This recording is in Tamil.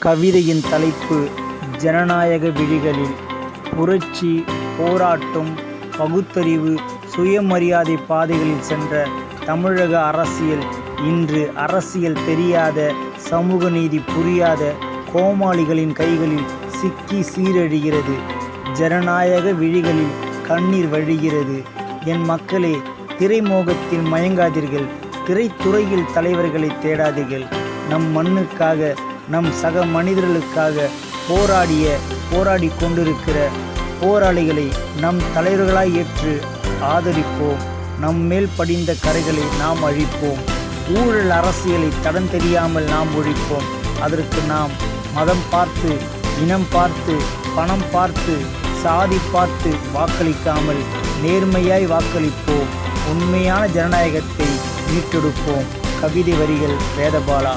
கவிதையின் தலைப்பு ஜனநாயக விழிகளில் புரட்சி போராட்டம் பகுத்தறிவு சுயமரியாதை பாதைகளில் சென்ற தமிழக அரசியல். இன்று அரசியல் தெரியாத சமூக நீதி புரியாத கோமாளிகளின் கைகளில் சிக்கி சீரழிகிறது. ஜனநாயக விழிகளில் கண்ணீர் வழிகிறது. என் மக்களே திரைமோகத்தில் மயங்காதீர்கள். திரைத்துறையில் தலைவர்களை தேடாதீர்கள். நம் மண்ணுக்காக நம் சக மனிதர்களுக்காக போராடிய போராடி கொண்டிருக்கிற போராளிகளை நம் தலைவர்களாய் ஏற்று ஆதரிப்போம். நம் மேல் படிந்த கரைகளை நாம் அழிப்போம். ஊழல் அரசியலை தடம் தெரியாமல் நாம் ஒழிப்போம். அதற்கு நாம் மதம் பார்த்து இனம் பார்த்து பணம் பார்த்து சாதி பார்த்து வாக்களிக்காமல் நேர்மையாய் வாக்களிப்போம். உண்மையான ஜனநாயகத்தை மீட்டெடுப்போம். கவிதை வரிகள் வேதபாலா.